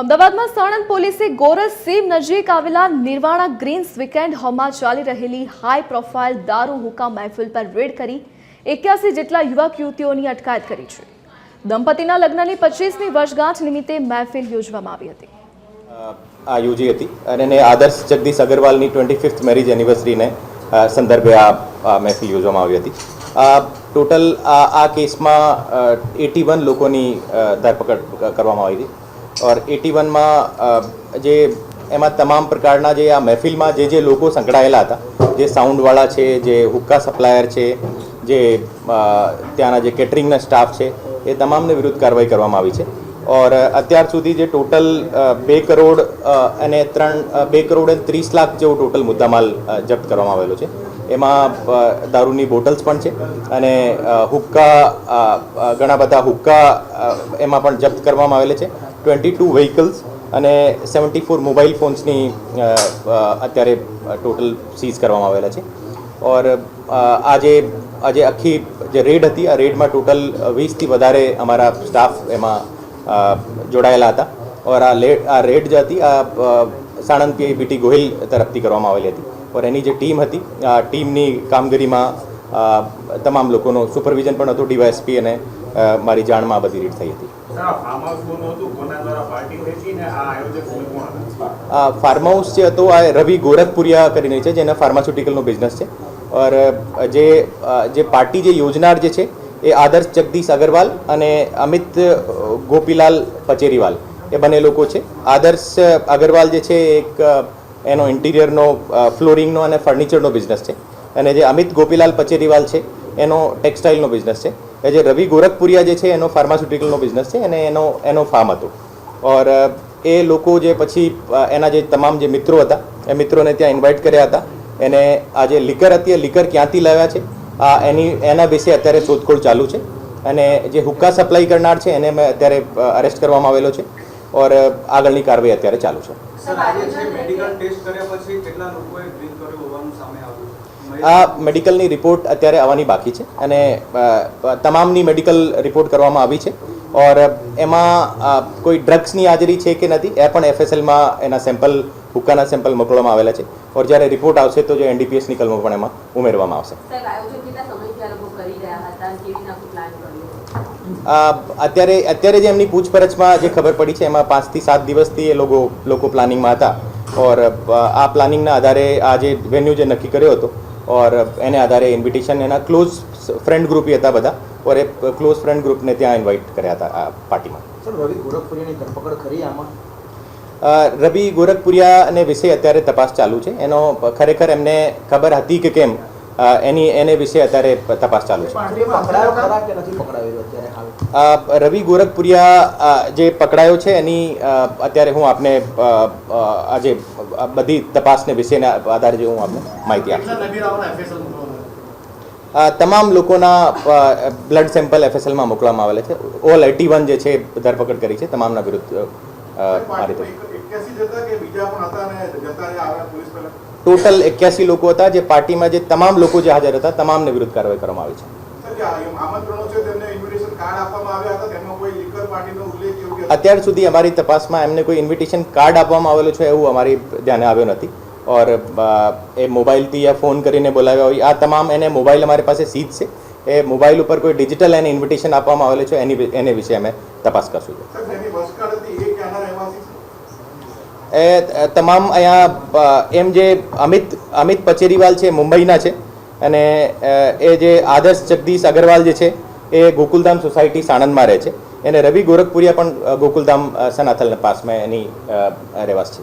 અમદાવાદમાં સાણંદ પોલીસે ગોરસ સીમ નજીક આવેલા નિર્વાણા ગ્રીન્સ વીકેન્ડ હોમમાં ચાલી રહેલી હાઈ પ્રોફાઇલ દારૂ હુકા મહેફિલ પર રેડ કરી એક્યાસી જેટલા યુવક યુવતીઓની અટકાયત કરી છે. દંપતીના લગ્નની પચીસમી વર્ષગાંઠ નિમિત્તે મહેફિલ યોજવામાં આવી હતી. આ યોજી હતી અને એને આદર્શ જગદીશ અગરવાલની ટ્વેન્ટી ફિફ્થ મેરેજ એનિવર્સરીને સંદર્ભે આ મહેફિલ યોજવામાં આવી હતી. ટોટલ આ કેસમાં એટી વન લોકોની ધરપકડ કરવામાં આવી હતી. ઓર એટી વનમાં જે એમાં તમામ પ્રકારના જે આ મહેફિલમાં જે જે લોકો સંકળાયેલા હતા, જે સાઉન્ડવાળા છે, જે હુક્કા સપ્લાયર છે, જે ત્યાંના જે કેટરિંગના સ્ટાફ છે, એ તમામને વિરુદ્ધ કાર્યવાહી કરવામાં આવી છે. ઓર અત્યાર સુધી જે ટોટલ બે કરોડ અને ત્રણ બે કરોડ અને ત્રીસ લાખ જેવો ટોટલ મુદ્દામાલ જપ્ત કરવામાં આવેલો છે. એમાં દારૂની બોટલ્સ પણ છે અને હુક્કા ઘણા બધા હુક્કા એમાં પણ જપ્ત કરવામાં આવેલા છે. ટ્વેન્ટી ટુ વ્હીકલ્સ અને સેવન્ટી ફોર મોબાઈલ ફોન્સની અત્યારે ટોટલ સીઝ કરવામાં આવેલા છે. ઓર આજે આજે આખી જે રેડ હતી, આ રેડમાં ટોટલ વીસથી વધારે અમારા સ્ટાફ એમાં જોડાયેલા હતા. ઓર આ લે આ રેડ જે હતી, આ સાણંદ પી બીટી ગોહિલ તરફથી કરવામાં આવેલી હતી. ઓર એની જે ટીમ હતી, આ ટીમની કામગીરીમાં તમામ લોકોનું સુપરવિઝન પણ હતું, ડીવાયએસપી અને મારી જાણમાં બધી રીડ થઈ હતી. ફાર્મ હાઉસ જે હતો, આ રવિ ગોરખપુરિયા કરીને છે, જેને ફાર્માસ્યુટિકલનો બિઝનેસ છે. ઓર, જે જે પાર્ટી જે યોજનાર જે છે, એ આદર્શ જગદીશ અગરવાલ અને અમિત ગોપીલાલ પચેરીવાલ. એ બંને લોકો છે. આદર્શ અગરવાલ જે છે એક એનો ઇન્ટિરિયરનો ફ્લોરિંગનો અને ફર્નિચરનો બિઝનેસ છે. અને જે અમિત ગોપીલાલ પચેરીવાલ છે, એનો ટેક્સટાઇલનો બિઝનેસ છે. એ જે રવિ ગોરખપુરિયા જે છે, એનો ફાર્માસ્યુટિકલનો બિઝનેસ છે અને એનો એનો ફાર્મ હતો. ઓર, એ લોકો જે પછી એના જે તમામ જે મિત્રો હતા, એ મિત્રોને ત્યાં ઇન્વાઇટ કર્યા હતા. એને આ જે લિકર હતી એ લિકર ક્યાંથી લાવ્યા છે? આ એની, એના વિશે અત્યારે શોધખોળ ચાલુ છે. અને જે હુક્કા સપ્લાય કરનાર છે, એને મેં અત્યારે અરેસ્ટ કરવામાં આવેલો છે. ઓર આગળની કાર્યવાહી અત્યારે ચાલુ છે. સર આજે છે મેડિકલ ટેસ્ટ કર્યા પછી કેટલા લોકોએ ડ્રિંક કર્યું હોવાનું સામે આવ્યું છે? આ મેડિકલની રિપોર્ટ અત્યારે આવવાની બાકી છે અને તમામની મેડિકલ રિપોર્ટ કરવામાં આવી છે. ઓર એમાં કોઈ ડ્રગ્સની હાજરી છે કે નથી એ પણ એફએસએલમાં એના સેમ્પલ હુક્કાના સેમ્પલ મોકલવામાં આવેલા છે. ઓર જ્યારે રિપોર્ટ આવશે તો જે એનડીપીએસની કલમો પણ એમાં ઉમેરવામાં આવશે. અત્યારે અત્યારે જે એમની પૂછપરછમાં જે ખબર પડી છે એમાં પાંચથી સાત દિવસથી એ લોકો લોકો પ્લાનિંગમાં હતા. ઓર આ પ્લાનિંગના આધારે આ જે વેન્યુ જે નક્કી કર્યો હતો ઓર એને આધારે ઇન્વિટેશન એના ક્લોઝ ફ્રેન્ડ ગ્રુપ હતા બધા ઓર એ ક્લોઝ ફ્રેન્ડ ગ્રુપને ત્યાં ઇન્વાઇટ કર્યા હતા આ પાર્ટીમાં. રવિ ગોરખપુરિયા અને વિશે અત્યારે તપાસ ચાલુ છે. એનો ખરેખર એમને ખબર હતી કે કેમ? એની એને વિશે અત્યારે તપાસ ચાલુ છે. પકડાયો ખરા કે નથી પકડાયો અત્યારે હાલ? અ, રવિ ગોરખપુરિયા જે પકડાયો છે એની અત્યારે હું આપને આજે બધી તપાસને વિશેના આધારે જે હું આપને માહિતી આપીશ તમામ લોકોના બ્લડ સેમ્પલ એફએસએલમાં મોકલવામાં આવેલા છે. ઓલ એટી વન જે છે ધરપકડ કરી છે તમામના વિરુદ્ધ મારી આ રીતે. ટોટલ એક્યાસી લોકો હતા જે પાર્ટીમાં જે તમામ લોકો જે હાજર હતા તમામને વિરુદ્ધ કાર્યવાહી કરવામાં આવી છે. અત્યાર સુધી અમારી તપાસમાં એમને કોઈ ઇન્વિટેશન કાર્ડ આપવામાં આવેલો છે એવું અમારી ધ્યાને આવ્યો નથી. ઓર એ મોબાઈલથી યા ફોન કરીને બોલાવ્યા હોય આ તમામ એને મોબાઈલ અમારી પાસે સીધ છે. એ મોબાઈલ ઉપર કોઈ ડિજિટલ એને ઇન્વિટેશન આપવામાં આવેલું છે એની એને વિશે અમે તપાસ કરશું સર જેની વસકાળ હતી એ ક્યાંના રહેવાસી છે એ તમામ અહીંયા એમ જે અમિત અમિત પચેરીવાલ છે મુંબઈના છે અને એ જે આદર્શ જગદીશ અગરવાલ જે છે એ ગોકુલધામ સોસાયટી સાણંદમાં રહે છે એને રવિ ગોરખપુરિયા પણ ગોકુલધામ સનાથલના પાસમાં એની રહેવાસ છે.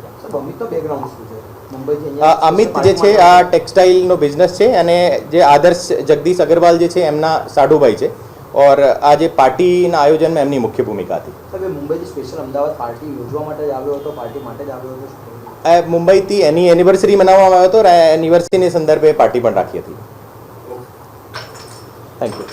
અમિત જે છે આ ટેક્સટાઇલનો બિઝનેસ છે અને જે આદર્શ જગદીશ અગરવાલ જે છે એમના સાઢુભાઈ છે. ઓર આ જે પાર્ટીના આયોજનમાં એમની મુખ્ય ભૂમિકા હતી મુંબઈથી સ્પેશિયલ અમદાવાદ પાર્ટી યોજવા માટે જ આવ્યો હતો પાર્ટી માટે જ આવ્યો હતો મુંબઈથી એની એનિવર્સરી મનાવવામાં આવ્યો હતો અને એનિવર્સરીની સંદર્ભે પાર્ટી પણ રાખી હતી થેન્ક યુ